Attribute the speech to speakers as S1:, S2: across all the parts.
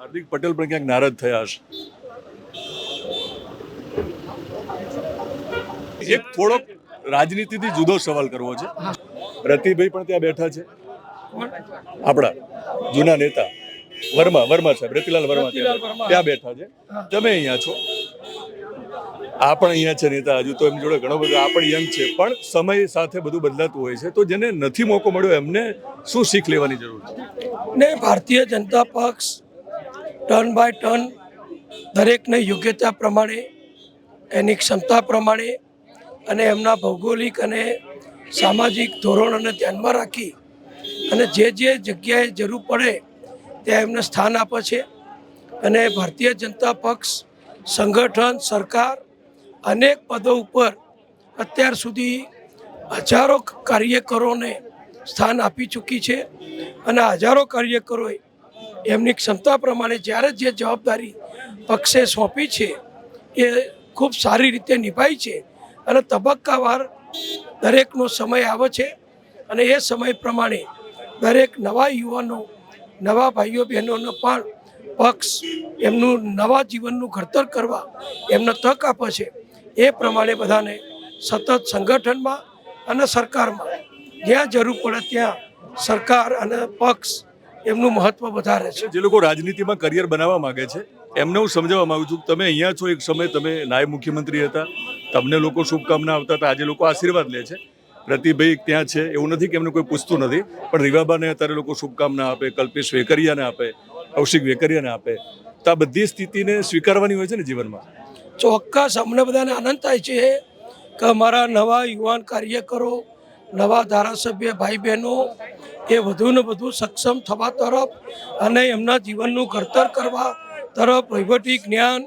S1: હાર્દિક પટેલ પણ ક્યાંક નારાજ થયા હશે. એક થોડોક રાજનીતિથી જુદો સવાલ કરવો છે. રતિભાઈ પણ ત્યાં બેઠા છે. આપણા જૂના નેતા. વર્મા વર્મા સાહેબ રતિલાલ વર્મા ત્યાં બેઠા. છે. તમે અહીંયા છો. આ પણ અહીંયા છે નેતા હજુ તો એમની જોડે ઘણો બધો આ પણ યંગ છે. પણ સમય સાથે બધું બદલાતું હોય છે. તો જેને નથી મોકો મળ્યો એમને શું શીખ લેવાની જરૂર છે?
S2: ને ભારતીય જનતા પક્ષ ટર્ન બાય ટર્ન દરેકને યોગ્યતા પ્રમાણે, એની ક્ષમતા પ્રમાણે અને એમના ભૌગોલિક અને સામાજિક ધોરણોને ધ્યાનમાં રાખી અને જે જે જગ્યાએ જરૂર પડે ત્યાં એમને સ્થાન આપે છે. અને ભારતીય જનતા પક્ષ, સંગઠન, સરકાર અનેક પદો ઉપર અત્યાર સુધી હજારો કાર્યકરોને સ્થાન આપી ચૂકી છે અને હજારો કાર્યકરોએ એમની ક્ષમતા પ્રમાણે જ્યારે જે જવાબદારી પક્ષે સોંપી છે, એ ખૂબ સારી રીતે નિભાઈ છે અને તબક્કાવાર દરેકનો સમય આવે છે અને એ સમય પ્રમાણે દરેક નવા યુવાનો, નવા ભાઈઓ બહેનોને પણ પક્ષ એમનું નવા જીવનનું ઘડતર કરવા એમને તક આપે છે. એ પ્રમાણે બધાને સતત સંગઠનમાં અને સરકારમાં જ્યાં જરૂર પડે ત્યાં સરકાર અને પક્ષ એમનું મહત્વ વધારે છે.
S1: જે લોકો રાજનીતિમાં કરિયર બનાવવા માંગે છે એમને હું સમજાવવા માંગુ છું તમે અહીંયા છો એક સમય તમે નાયબ મુખ્યમંત્રી હતા તમને લોકો શુભકામના આવતા હતા આજે લોકો આશીર્વાદ લે છે. પ્રતિભાઈ ત્યાં છે એવું નથી કે એમને કોઈ પૂછતું નથી પણ રીવાબાને અત્યારે લોકો શુભકામના આપે કલ્પેશ વેકરિયાને આપે કૌશિક વેકરિયાને આપે. તો આ બધી સ્થિતિને સ્વીકારવાની હોય છે ને જીવનમાં?
S2: ચોક્કસ અમને બધાને આનંદ થાય છે કે અમારા નવા યુવાન કાર્યકરો નવા ધારાસભ્ય ભાઈ બહેનો એ વધુ ને વધુ સક્ષમ થવા તરફ અને એમના જીવનનું ઘડતર કરવા તરફ વહીવટી જ્ઞાન,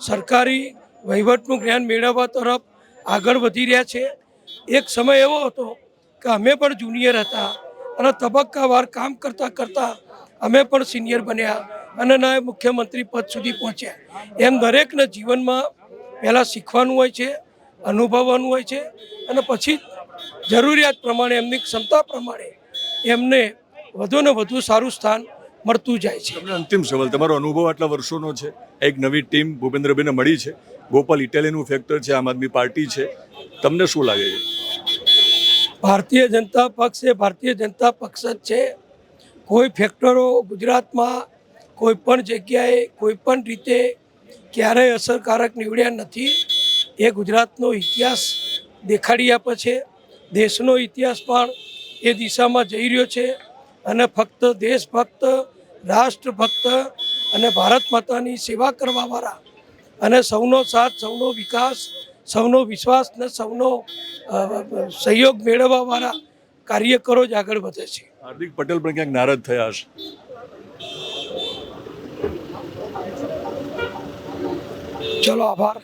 S2: સરકારી વહીવટનું જ્ઞાન મેળવવા તરફ આગળ વધી રહ્યા છે. એક સમય એવો હતો કે અમે પણ જુનિયર હતા અને તબક્કાવાર કામ કરતાં કરતાં અમે પણ સિનિયર બન્યા અને નાયબ મુખ્યમંત્રી પદ સુધી પહોંચ્યા. એમ દરેકના જીવનમાં પહેલાં શીખવાનું હોય છે, અનુભવવાનું હોય છે અને પછી જરૂરિયાત પ્રમાણે એમની ક્ષમતા પ્રમાણે એમને વધુ ને વધુ સારું સ્થાન મળતું જાય છે.
S1: તમને અંતિમ સવાલ તમારો અનુભવ આટલા વર્ષોનો છે? એક નવી ટીમ ભૂપેન્દ્રભાઈને મળી છે. ગોપાલ ઇટાલિયનનું ફેક્ટર છે આમ આદમી પાર્ટી છે. તમને શું લાગે છે?
S2: ભારતીય જનતા પક્ષ એ ભારતીય જનતા પક્ષ જ છે. કોઈ ફેક્ટરો ગુજરાતમાં કોઈ પણ જગ્યાએ કોઈ પણ રીતે ક્યારેય અસરકારક નીવડ્યા નથી. એ ગુજરાતનો ઇતિહાસ દેખાડી આપે છે. દેશનો ઇતિહાસ પણ એ દિશામાં જઈ રહ્યો છે અને ફક્ત દેશભક્ત રાષ્ટ્રભક્ત અને ભારત માતાની સેવા કરવાવાળા અને સૌનો સાથ સૌનો વિકાસ સૌનો વિશ્વાસ ને સૌનો સહયોગ મેળવવાવાળા કાર્યકરો જ આગળ વધે છે.
S1: હાર્દિક પટેલ પણ ક્યાંક નારાજ થયા હશે.
S2: ચલો આભાર.